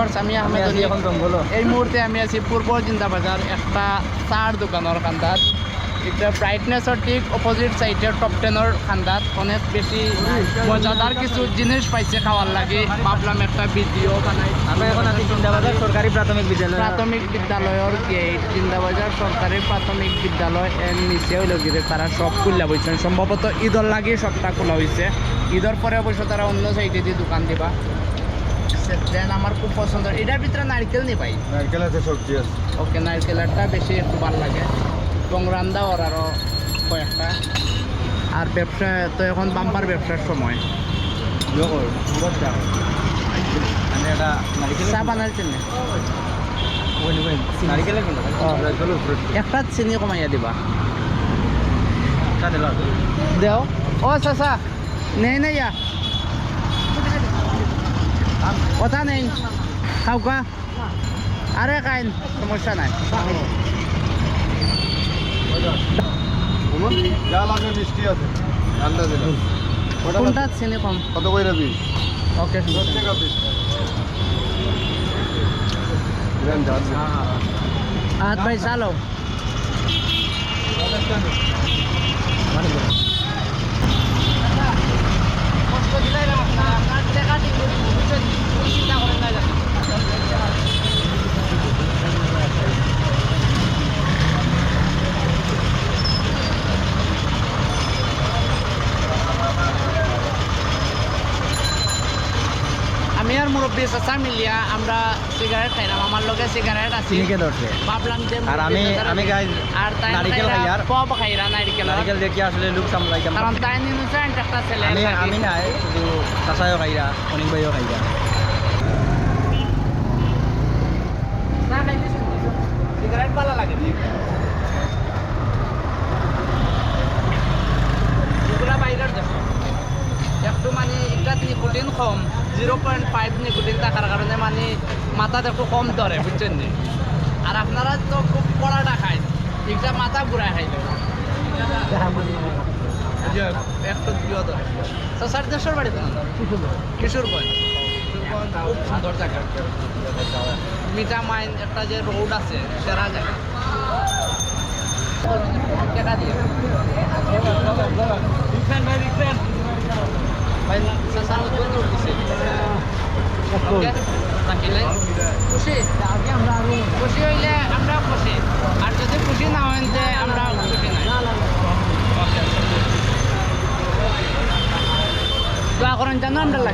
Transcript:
Viewers আমি আহমেদ এই মুহূর্তে আমি আছি পূর্ব জিন্দাবাজার একটা চার দোকানের খান্দাত। এটা ব্রাইটনেসের ঠিক অপোজিট সাইডে টপ টেনের খান্দাত। অনেক বেশি মজাদার কিছু জিনিস পাইছে খাওয়ার লাগে। ভাবলাম একটা ভিডিও বানাই আমরা এখন আছি জিন্দাবাজার সরকারি প্রাথমিক বিদ্যালয়। প্রাথমিক বিদ্যালয়ের গেট জিন্দাবাজার সরকারি প্রাথমিক বিদ্যালয় এর নিচে হইল গিয়ে তারা সব খুললা বলছেন সম্ভবত ঈদর লাগে সবটা খোলা হয়েছে ঈদর পরে অবশ্য তারা অন্য সাইডে দিয়ে দোকান দিবা। দেন আমার খুব পছন্দ। এটার ভিতরে নারকেল নি পাই নারকেল আছে সবজি আছে। ওকে নারকেলারটা বেশি একটু ভালো লাগে। এবং রান্দা ওর আরও কয়েকটা। আর ব্যবসা তো এখন বাম্পার ব্যবসার সময়। মানে চা বানাইছেন না? একটা চিনি কমাইয়া দিবা। দেও। ও চাচা নেই নেই ইয়া। কথা নেই। খাও কা আরে কাইন, সমস্যা নাই। যা লাগে মিষ্টি আছে ঠান্ডা দিলাম কোনটা চিনি কম কত কইরা পিস ওকে দশ টাকা পিস হাত ভাই চালো আমি আর মুরব্বী চাচা মিলিয়া আমরা সিগারেট খাইলাম। আমার লগে সিগারেট আছে। নিকে ধরছে ভাবলাম যে আর আমি আমি গাই আর তাই নারকেল খাই আর। পব খাইরা নারকেল। নারকেল দেখি আসলে লুক সামলাইতাম। কারণ তাই নিনুছে একটা ছেলে আমি আমি না শুধু চাচাইও খাইরা অনেক ভাইও খাইরা না খাইতেছি সিগারেট ভালো লাগে এগুলা বাইরের দেখো একটু মানে এটা নিকোটিন কম জিরো পয়েন্ট ফাইভ নিকোটিন থাকার কারণে মানে মাথাতে একটু কম ধরে বুঝছেন নি? আর আপনারা তো খুব কড়াটা খায় এটা মাথা ঘুরায় খাইলে একটু প্রিয় ধরে। তো স্যার দেশের বাড়িতে না কিশোরগঞ্জ খুব সুন্দর জায়গা। মিঠা মাইন একটা যে রোড আছে সেরা জায়গা। টাকা দিয়ে খুশি? খুশি হইলে আমরা খুশি। আর যদি খুশি না হন যে আমরা খুশি নাই। দোয়া করেন জানো আমরা